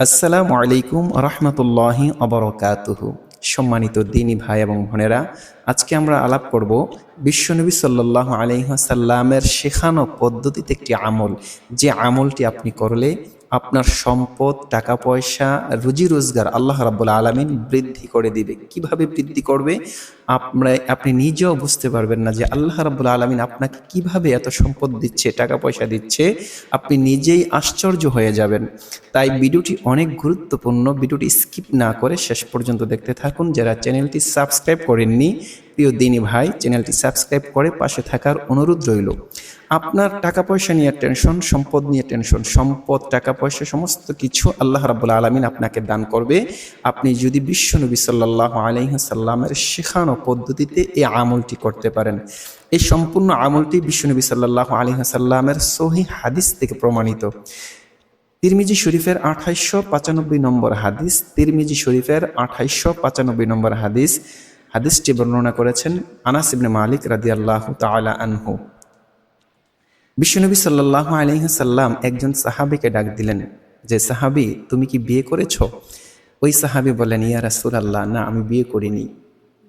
আসসালামু আলাইকুম রহমতুল্লাহ অবরকাতুহ সম্মানিত দিনী ভাই এবং বোনেরা, আজকে আমরা আলাপ করব বিশ্বনবী সাল্লাহ আলহাসাল্লামের শেখানো পদ্ধতিতে একটি আমল। যে আমলটি আপনি করলে আপনার সম্পদ, টাকা, পয়সা, রুজি, রোজগার আল্লাহ রাব্বুল আলমিন বৃদ্ধি করে দিবে। কীভাবে বৃদ্ধি করবে? আপনার আপনি নিজেও বুঝতে পারবেন না যে আল্লাহ রাব্বুল আলমিন আপনাকে কীভাবে এত সম্পদ দিচ্ছে, টাকা, পয়সা দিচ্ছে। আপনি নিজেই আশ্চর্য হয়ে যাবেন। তাই ভিডিওটি অনেক গুরুত্বপূর্ণ। ভিডিওটি স্কিপ না করে শেষ পর্যন্ত দেখতে থাকুন। যারা চ্যানেলটি সাবস্ক্রাইব করেননি প্রিয় দিনী ভাই, চ্যানেলটি সাবস্ক্রাইব করে পাশে থাকার অনুরোধ রইল। আপনার টাকা পয়সা নিয়ে টেনশন, সম্পদ নিয়ে টেনশন, সম্পদ টাকা পয়সা সমস্ত কিছু আল্লাহ রাবুল আলমিন আপনাকে দান করবে। আপনি যদি বিশ্বনবী সাল্লাহ আলহিহাসাল্লামের শেখানো পদ্ধতিতে এই আমলটি করতে পারেন। এই সম্পূর্ণ আমলটি বিশ্বনবী সাল্লাহ আলহিহাসাল্লামের সহি হাদিস থেকে প্রমাণিত। তিরমিজি শরীফের আঠাইশশো পঁচানব্বই নম্বর হাদিস, তিরমিজি শরীফের আঠাইশশো পঁচানব্বই নম্বর হাদিস হাদিসটি বর্ণনা করেছেন আনাস ইবনে মালিক রাদিয়াল্লাহু তাআলা আনহু। বিশ্বনবী সাল্লাল্লাহু আলাইহি সাল্লাম একজন সাহাবীকে ডাক দিলেন যে, সাহাবী, তুমি কি বিয়ে করেছ? ওই সাহাবী বললেন, ইয়া রাসুল আল্লাহ না, আমি বিয়ে করিনি।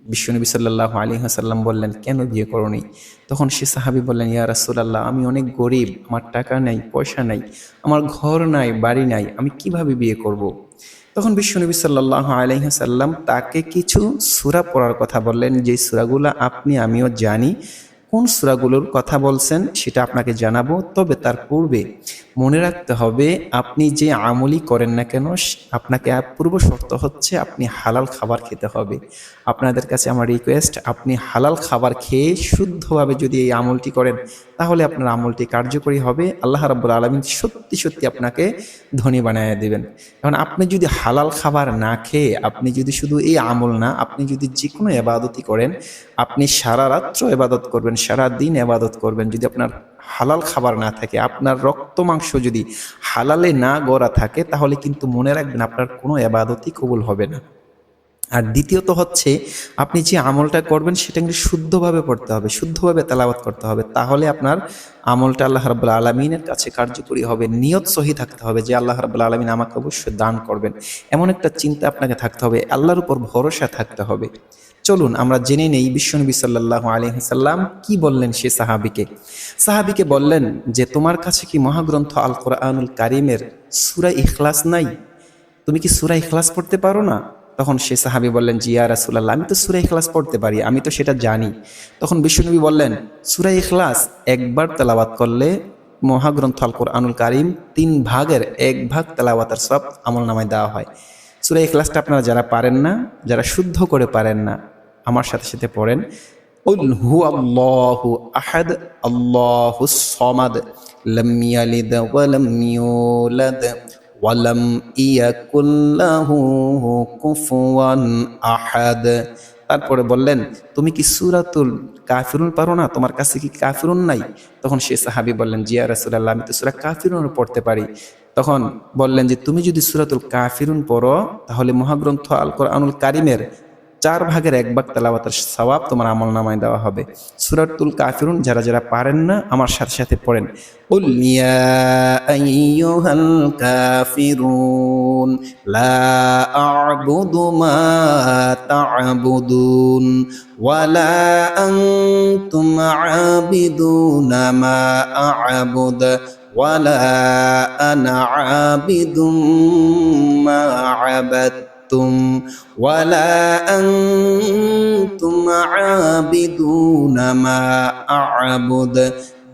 বিশ্বনবী সাল্লাহ আলী হাসাল্লাম বললেন, কেন বিয়ে করনি? তখন সে সাহাবি বললেন, ইয়া রাসুল আল্লাহ আমি অনেক গরিব, আমার টাকা নাই, পয়সা নাই, আমার ঘর নাই, বাড়ি নাই, আমি কীভাবে বিয়ে করব। তখন বিশ্বনবী সাল্লাহ আলহিহাসাল্লাম তাকে কিছু সুরা পড়ার কথা বললেন, যে সুরাগুলো আপনি আমিও জানি। কোন সুরাগুলোর কথা বলছেন সেটা আপনাকে জানাব, তবে তার পূর্বে মনে রাখতে হবে, আপনি যে আমলি করেন না কেন আপনাকে পূর্ব শর্ত হচ্ছে আপনি হালাল খাবার খেতে হবে। আপনাদের কাছে আমার রিকোয়েস্ট আপনি হালাল খাবার খেয়ে শুদ্ধভাবে যদি এই আমলটি করেন, তাহলে আপনার আমলটি কার্যকরী হবে। আল্লাহ রাব্বুল আলমিন সত্যি সত্যি আপনাকে ধনী বানিয়ে দেবেন। কারণ আপনি যদি হালাল খাবার না খেয়ে, আপনি যদি শুধু এই আমল না, আপনি যদি যে কোনো এবাদতই করেন, আপনি সারা রাত্র এবাদত করবেন সারা দিন আবাদত করবেন, যদি আপনার হালাল খাবার না থাকে, আপনার রক্ত মাংস যদি হালালে না গড়া থাকে, তাহলে কিন্তু মনে রাখবেন আপনার কোনো আবাদতই কবুল হবে না। আর দ্বিতীয়ত হচ্ছে, আপনি যে আমলটা করবেন সেটা কিন্তু শুদ্ধভাবে পড়তে হবে, শুদ্ধভাবে তেলাবাত করতে হবে। তাহলে আপনার আমলটা আল্লাহ রাবুল্লা আলমিনের কাছে কার্যকরী হবে, নিয়ত সহি থাকতে হবে যে আল্লাহ রাবুল্লা আলমিন আমাকে অবশ্যই দান করবেন। এমন একটা চিন্তা আপনাকে থাকতে হবে, আল্লাহর উপর ভরসা থাকতে হবে। চলুন আমরা জেনে নেই বিশ্বনবী সাল্লাহ আলহিসাল্লাম কি বললেন সে সাহাবিকে। সাহাবিকে বললেন যে, তোমার কাছে কি মহাগ্রন্থ আল কোরআনুল কারিমের সুরা ইখলাস নাই? তুমি কি সুরা ইখলাস পড়তে পারো না? তখন সে সাহাবি বললেন জিয়া রাসুল্লাহ আমি তো সুরাই খ্লাস পড়তে পারি, আমি তো সেটা জানি। তখন বিশ্বনবী বললেন সুরাই খ্লাস একবার তেলাওয়াত করলে মহাগ্রন্থ আল কোরআনুল কারিম তিন ভাগের এক ভাগ তেলাওয়াতার সব আমল নামায় দেওয়া হয়। সুরাই ইখলাসটা আপনারা যারা পারেন না, যারা শুদ্ধ করে পারেন না, আমার সাথে সাথে পড়েন। হু আহাদ সমাদ ওয়ালাম له কুফুয়ান আহাদ। তারপরে বললেন, তুমি কি সুরাতুল কাফিরুন পারো না? তোমার কাছে কি কাফিরুন নাই? তখন সে সাহাবি বললেন জিয়া রাসুল্লাহ আমি তো সুরা কাফিরুন পড়তে পারি। তখন বললেন যে, তুমি যদি সুরাতুল কাফিরুন পড়ো, তাহলে মহাগ্রন্থ আল কোরআনুল কারিমের চার ভাগের এক ভাগ তেলাওয়াতের সওয়াব তোমার আমল নামায় দেওয়া হবে সুরাতুল কাফিরুন যারা যারা পারেন না আমার সাথে সাথে পড়েন قل يا أيها الكافرون لا أعبد ما تعبدون ولا أنتم عابدون ما أعبد ولا أنا عابد ما عبدت عبدتم ولا أنتم عابدون ما أعبد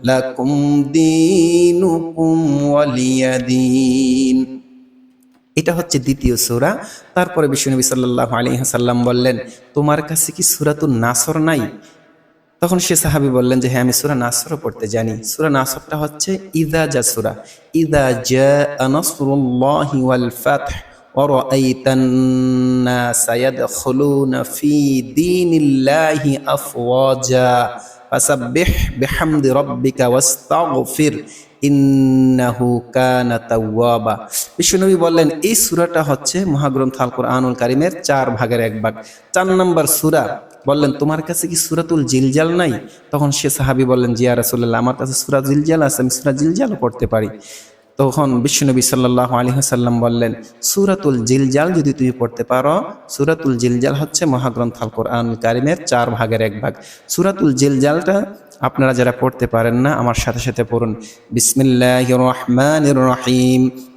لكم دينكم ولي دين এটা হচ্ছে দ্বিতীয় সুরা তারপরে বিশ্বনবী সাল্লাহ আলী হাসাল্লাম বললেন তোমার কাছে কি সুরাতুল নাসর নাই তখন সে সাহাবি বললেন যে হ্যাঁ আমি সুরা নাসরও পড়তে জানি সুরা নাসরটা হচ্ছে ইদা জা সুরা ইদা জা আনসরুল্লাহি ওয়াল ফাতহ ورأيت الناس يدخلون في دين الله أفواجا فسبح بحمد ربك واستغفر ইন্নাহু কানা তাওয়াবা বিশ্বনবী বললেন এই সূরাটা হচ্ছে মহাগ্রন্থ আল কোরআনুল কারিমের চার ভাগের এক ভাগ চার নম্বর সূরা বললেন তোমার কাছে কি সূরাতুল জিলজাল নাই তখন সে সাহাবী বললেন জিয়া রাসূলুল্লাহ আমার কাছে সূরা জিলজাল আছে আমি সূরা জিলজালও পড়তে পারি তখন বিশ্বনবী সাল্লাহ আলী সাল্লাম বললেন, সুরাতুল জিলজাল যদি তুমি পড়তে পারো, সুরাতুল জিলজাল হচ্ছে মহাগ্রন্থ আল কোরআন কারিমের চার ভাগের এক ভাগ। সুরাতুল জিলজালটা আপনারা যারা পড়তে পারেন না, আমার সাথে সাথে পড়ুন। বিসমিল্লাহ রহমান রহিম।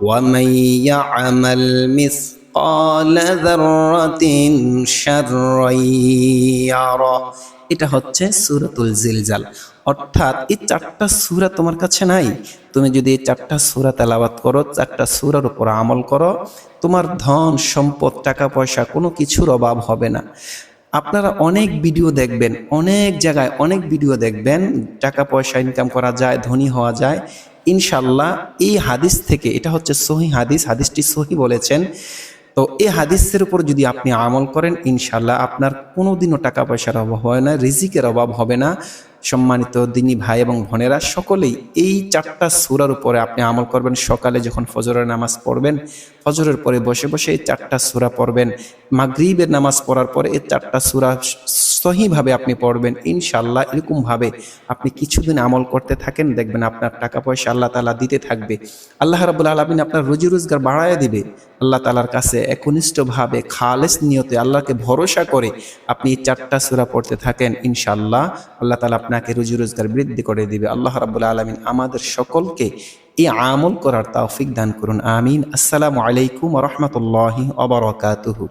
ومن يعمل مثقال ذرة شرا يره এটা হচ্ছে সুরাতুল জিলজাল অর্থাৎ এই চারটা সুরা তোমার কাছে নাই তুমি যদি এই চারটা সুরা তেলাবাত করো চারটা সুরার উপর আমল করো তোমার ধন সম্পদ টাকা পয়সা কোনো কিছুর অভাব হবে না আপনারা অনেক ভিডিও দেখবেন অনেক জায়গায় অনেক ভিডিও দেখবেন টাকা পয়সা ইনকাম করা যায় ধনী হওয়া যায় ইনশাল্লাহ এই হাদিস থেকে, এটা হচ্ছে সহি হাদিস, হাদিসটি সহি বলেছেন। তো এই হাদিসের উপর যদি আপনি আমল করেন ইনশাল্লাহ আপনার কোনোদিনও টাকা পয়সার অভাব হয় না, রিজিকের অভাব হবে না। সম্মানিত দিনী ভাই এবং বোনেরা, সকলেই এই চারটা সুরার উপরে আপনি আমল করবেন। সকালে যখন ফজরের নামাজ পড়বেন, ফজরের পরে বসে বসে এই চারটা সুরা পড়বেন। মাগরিবের নামাজ পড়ার পরে এই চারটা সুরা সহিভাবে আপনি পড়বেন। ইনশাল্লাহ এরকমভাবে আপনি কিছুদিন আমল করতে থাকেন, দেখবেন আপনার টাকা পয়সা আল্লাহ তালা দিতে থাকবে। আল্লাহ রাবুল আলমিন আপনার রুজি রোজগার বাড়ায় দিবে। আল্লাহ তালার কাছে একনিষ্ঠভাবে খালেস নিয়তে আল্লাহকে ভরসা করে আপনি এই চারটা সুরা পড়তে থাকেন। ইনশাল্লাহ আল্লাহ তালা আপনাকে রুজি রোজগার বৃদ্ধি করে দিবে। আল্লাহ রাবুল আলমিন আমাদের সকলকে এই আমল করার তাওফিক দান করুন। আমিন। আসসালামু আলাইকুম রহমতুল্লাহি অবরকাতুহু